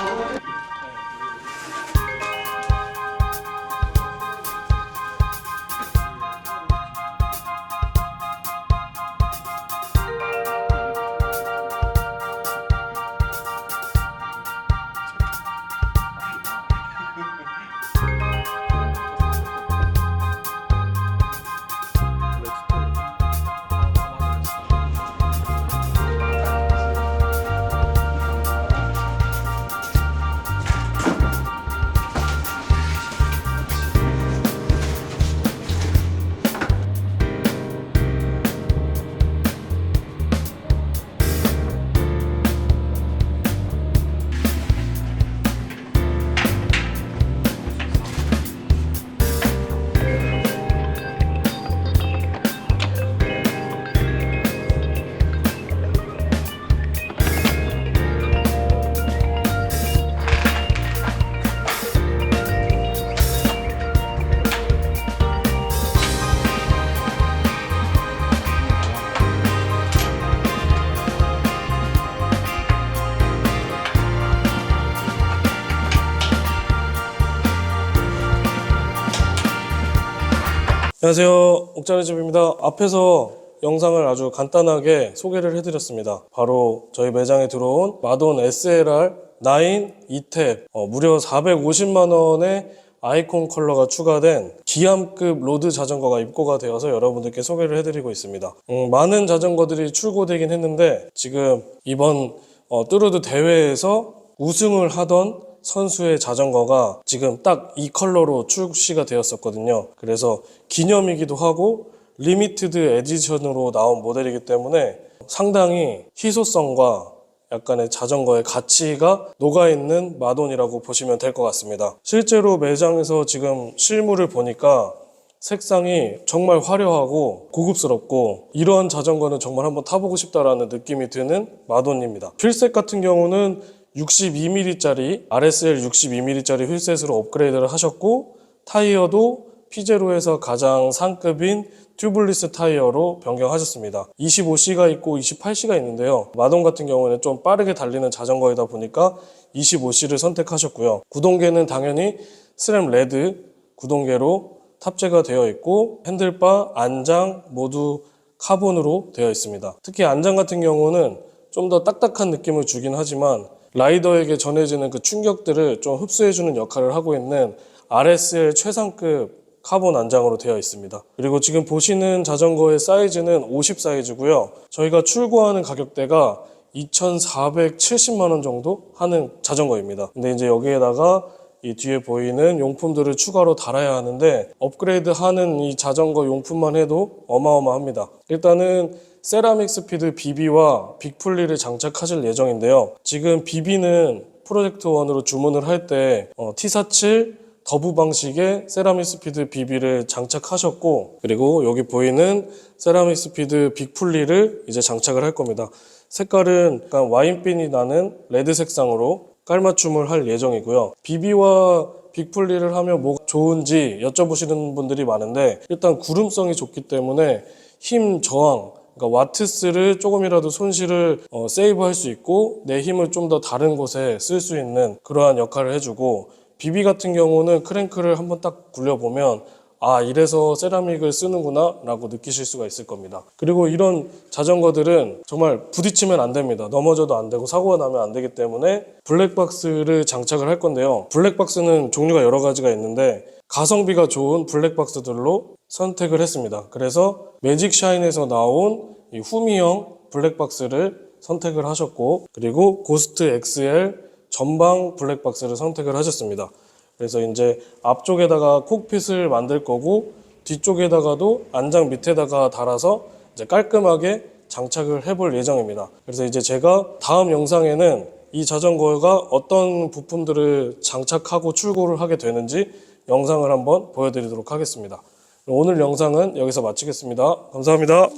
Oh. 안녕하세요. 옥자의 집입니다. 앞에서 영상을 아주 간단하게 소개를 해드렸습니다. 바로 저희 매장에 들어온 마돈 SLR 9 2탭 어, 무려 450만 원의 아이콘 컬러가 추가된 기암급 로드 자전거가 입고가 되어서 여러분들께 소개를 해드리고 있습니다. 음, 많은 자전거들이 출고되긴 했는데 지금 이번 어, 뚜루드 대회에서 우승을 하던 선수의 자전거가 지금 딱 이 컬러로 출시가 되었었거든요. 그래서 기념이기도 하고 리미티드 에디션으로 나온 모델이기 때문에 상당히 희소성과 약간의 자전거의 가치가 녹아있는 마돈이라고 보시면 될 것 같습니다. 실제로 매장에서 지금 실물을 보니까 색상이 정말 화려하고 고급스럽고 이러한 자전거는 정말 한번 타보고 싶다라는 느낌이 드는 마돈입니다. 휠셋 같은 경우는 62mm짜리 RSL 62mm짜리 휠셋으로 업그레이드를 하셨고 타이어도 피제로에서 가장 상급인 튜블리스 타이어로 변경하셨습니다. 25C가 있고 28C가 있는데요. 마돈 같은 경우는 좀 빠르게 달리는 자전거이다 보니까 25C를 선택하셨고요. 구동계는 당연히 스램 레드 구동계로 탑재가 되어 있고 핸들바, 안장 모두 카본으로 되어 있습니다. 특히 안장 같은 경우는 좀 더 딱딱한 느낌을 주긴 하지만 라이더에게 전해지는 그 충격들을 좀 흡수해주는 역할을 하고 있는 RSL 최상급 카본 안장으로 되어 있습니다. 그리고 지금 보시는 자전거의 사이즈는 50 사이즈고요. 저희가 출고하는 가격대가 2,470만 원 정도 하는 자전거입니다. 근데 이제 여기에다가 이 뒤에 보이는 용품들을 추가로 달아야 하는데 업그레이드 하는 이 자전거 용품만 해도 어마어마합니다. 일단은 세라믹 스피드 BB와 빅플리를 장착하실 예정인데요. 지금 BB는 프로젝트 원으로 주문을 할때 어, T47 더부 방식의 세라믹 스피드 BB를 장착하셨고 그리고 여기 보이는 세라믹 스피드 빅플리를 이제 장착을 할 겁니다. 색깔은 약간 와인빛이 나는 레드 색상으로 깔맞춤을 할 예정이고요. BB와 빅플리를 하면 뭐가 좋은지 여쭤보시는 분들이 많은데 일단 구름성이 좋기 때문에 힘 저항 그러니까 와트스를 조금이라도 손실을 어, 세이브할 수 있고 내 힘을 좀 더 다른 곳에 쓸 수 있는 그러한 역할을 해주고 BB 같은 경우는 크랭크를 한번 딱 굴려보면 아 이래서 세라믹을 쓰는구나 라고 느끼실 수가 있을 겁니다. 그리고 이런 자전거들은 정말 부딪히면 안 됩니다. 넘어져도 안 되고 사고가 나면 안 되기 때문에 블랙박스를 장착을 할 건데요. 블랙박스는 종류가 여러 가지가 있는데 가성비가 좋은 블랙박스들로 선택을 했습니다. 그래서 매직 샤인에서 나온 이 후미형 블랙박스를 선택을 하셨고 그리고 고스트 XL 전방 블랙박스를 선택을 하셨습니다. 그래서 이제 앞쪽에다가 콕핏을 만들 거고 뒤쪽에다가도 안장 밑에다가 달아서 이제 깔끔하게 장착을 해볼 예정입니다. 그래서 이제 제가 다음 영상에는 이 자전거가 어떤 부품들을 장착하고 출고를 하게 되는지 영상을 한번 보여드리도록 하겠습니다. 오늘 영상은 여기서 마치겠습니다. 감사합니다.